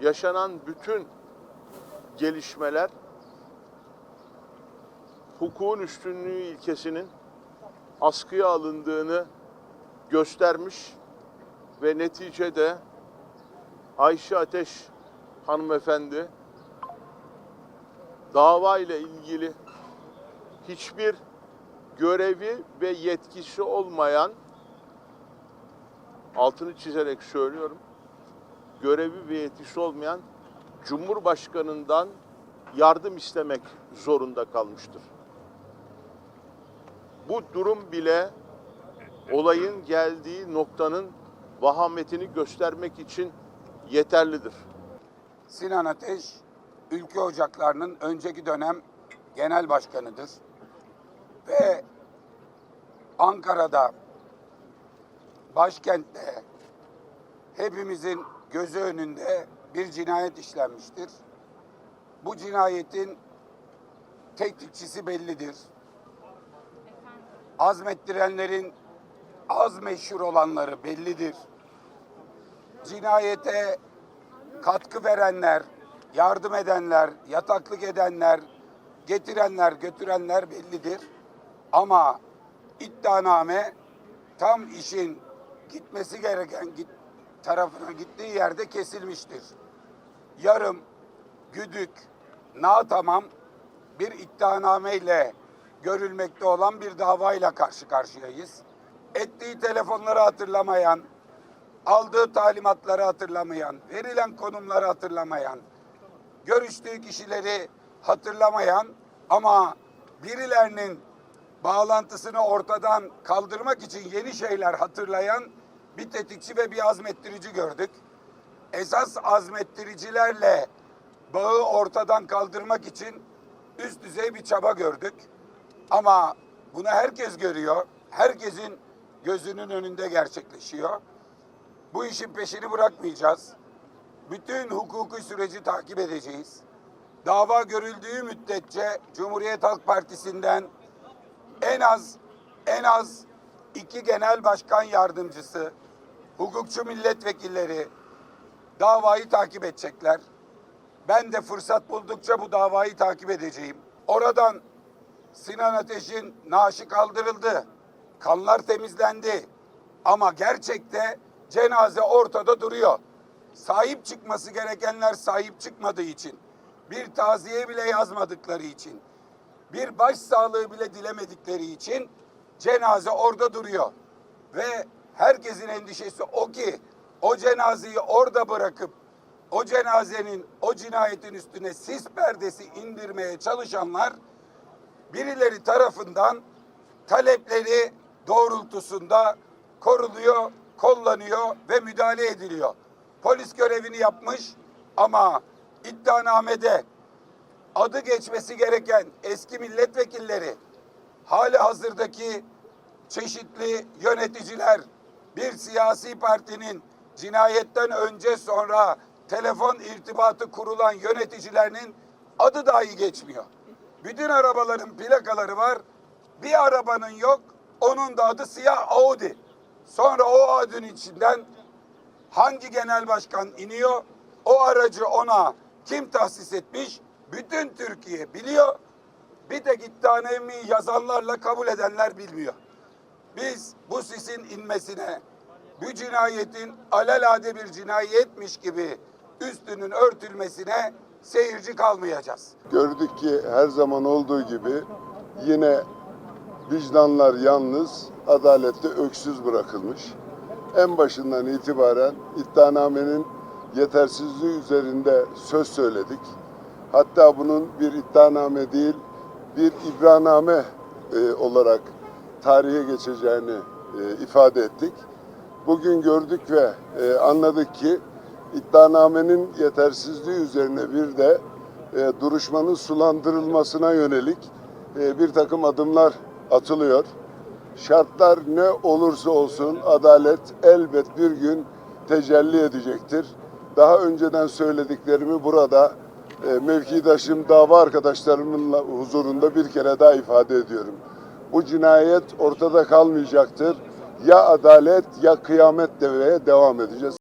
yaşanan bütün gelişmeler hukukun üstünlüğü ilkesinin askıya alındığını göstermiş ve neticede Ayşe Ateş hanımefendi dava ile ilgili hiçbir görevi ve yetkisi olmayan altını çizerek söylüyorum görevi ve yetkisi olmayan Cumhurbaşkanından yardım istemek zorunda kalmıştır. Bu durum bile olayın geldiği noktanın vahametini göstermek için yeterlidir. Sinan Ateş, Ülke Ocakları'nın önceki dönem genel başkanıdır. Ve Ankara'da, başkentte hepimizin gözü önünde bir cinayet işlenmiştir. Bu cinayetin tetikçisi bellidir. Azmettirenlerin az meşhur olanları bellidir. Cinayete katkı verenler, yardım edenler, yataklık edenler, getirenler, götürenler bellidir. Ama iddianame tam işin gitmesi gereken git, tarafına gittiği yerde kesilmiştir. Yarım, güdük, na tamam bir iddianameyle görülmekte olan bir davayla karşı karşıyayız. Ettiği telefonları hatırlamayan, aldığı talimatları hatırlamayan, verilen konumları hatırlamayan, görüştüğü kişileri hatırlamayan ama birilerinin bağlantısını ortadan kaldırmak için yeni şeyler hatırlayan bir tetikçi ve bir azmettirici gördük. Esas azmettiricilerle bağı ortadan kaldırmak için üst düzey bir çaba gördük. Ama bunu herkes görüyor. Herkesin gözünün önünde gerçekleşiyor. Bu işin peşini bırakmayacağız. Bütün hukuki süreci takip edeceğiz. Dava görüldüğü müddetçe Cumhuriyet Halk Partisi'nden en az en az iki genel başkan yardımcısı, hukukçu milletvekilleri davayı takip edecekler. Ben de fırsat buldukça bu davayı takip edeceğim. Oradan Sinan Ateş'in naaşı kaldırıldı. Kanlar temizlendi. Ama gerçekte cenaze ortada duruyor. Sahip çıkması gerekenler sahip çıkmadığı için, bir taziye bile yazmadıkları için, bir başsağlığı bile dilemedikleri için cenaze orada duruyor. Ve herkesin endişesi o ki o cenazeyi orada bırakıp o cenazenin, o cinayetin üstüne sis perdesi indirmeye çalışanlar birileri tarafından talepleri doğrultusunda koruluyor, kollanıyor ve müdahale ediliyor. Polis görevini yapmış ama iddianamede adı geçmesi gereken eski milletvekilleri, hali hazırdaki çeşitli yöneticiler, bir siyasi partinin cinayetten önce sonra telefon irtibatı kurulan yöneticilerinin adı dahi geçmiyor. Bütün arabaların plakaları var. Bir arabanın yok. Onun da adı siyah Audi. Sonra o Audi'nin içinden hangi genel başkan iniyor? O aracı ona kim tahsis etmiş? Bütün Türkiye biliyor. Bir tek iddianemi yazanlarla kabul edenler bilmiyor. Biz bu sisin inmesine, bu cinayetin alelade bir cinayetmiş gibi üstünün örtülmesine seyirci kalmayacağız. Gördük ki her zaman olduğu gibi yine vicdanlar yalnız, adalette öksüz bırakılmış. En başından itibaren iddianamenin yetersizliği üzerinde söz söyledik. Hatta bunun bir iddianame değil, bir ibraname e, olarak tarihe geçeceğini e, ifade ettik. Bugün gördük ve e, anladık ki iddianamenin yetersizliği üzerine bir de e, duruşmanın sulandırılmasına yönelik e, bir takım adımlar atılıyor. Şartlar ne olursa olsun adalet elbet bir gün tecelli edecektir. Daha önceden söylediklerimi burada e, mevkidaşım dava arkadaşlarımın huzurunda bir kere daha ifade ediyorum. Bu cinayet ortada kalmayacaktır. Ya adalet ya kıyamet demeye devam edeceğiz.